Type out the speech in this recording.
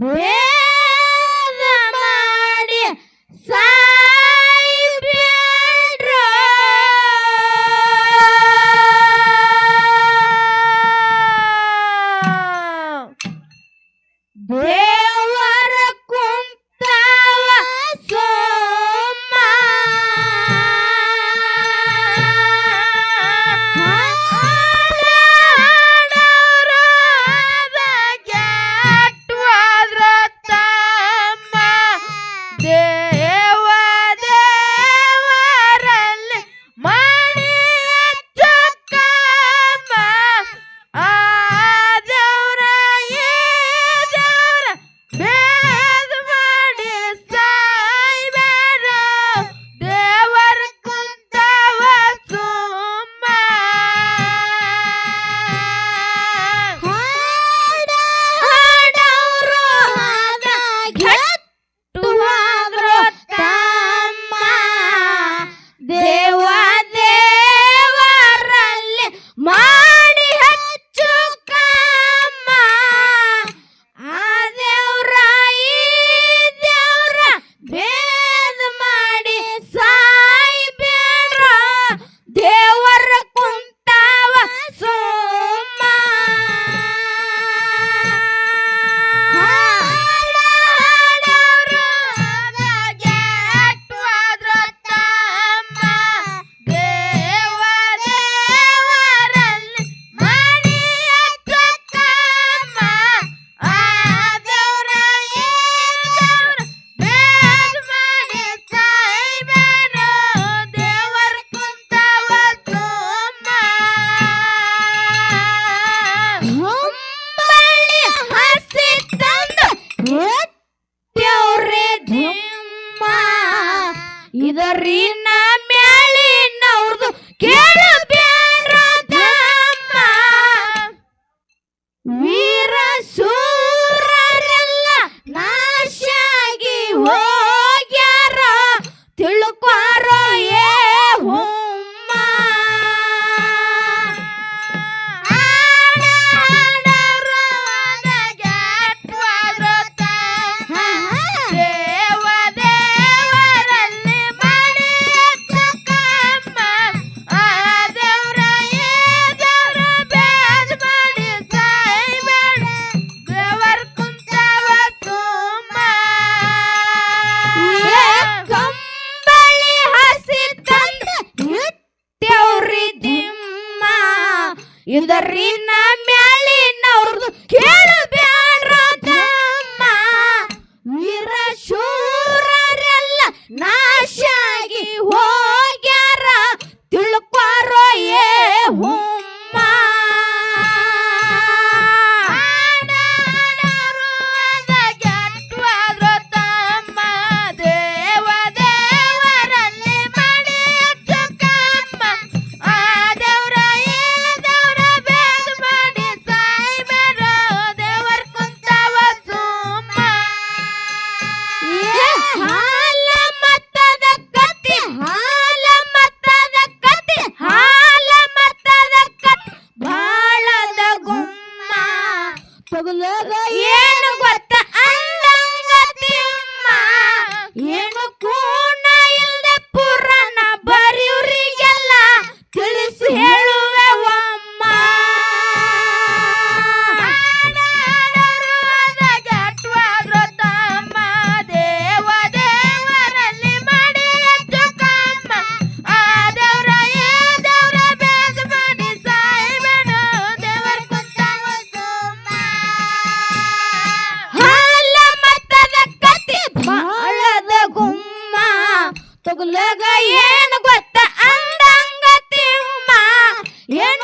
Yeah. E da ಇದರಿನ ಮ್ಯಾಲಿನವ್ರದು ಕೇಳು ಏನು ಗೊತ್ತ? ಅಂದಂಗ ತಿಮ್ಮ. ತೊಗುಲಗ ಏನು ಗೊತ್ತ ಅಂದಂಗ ತಿಮ್ಮ ಏನು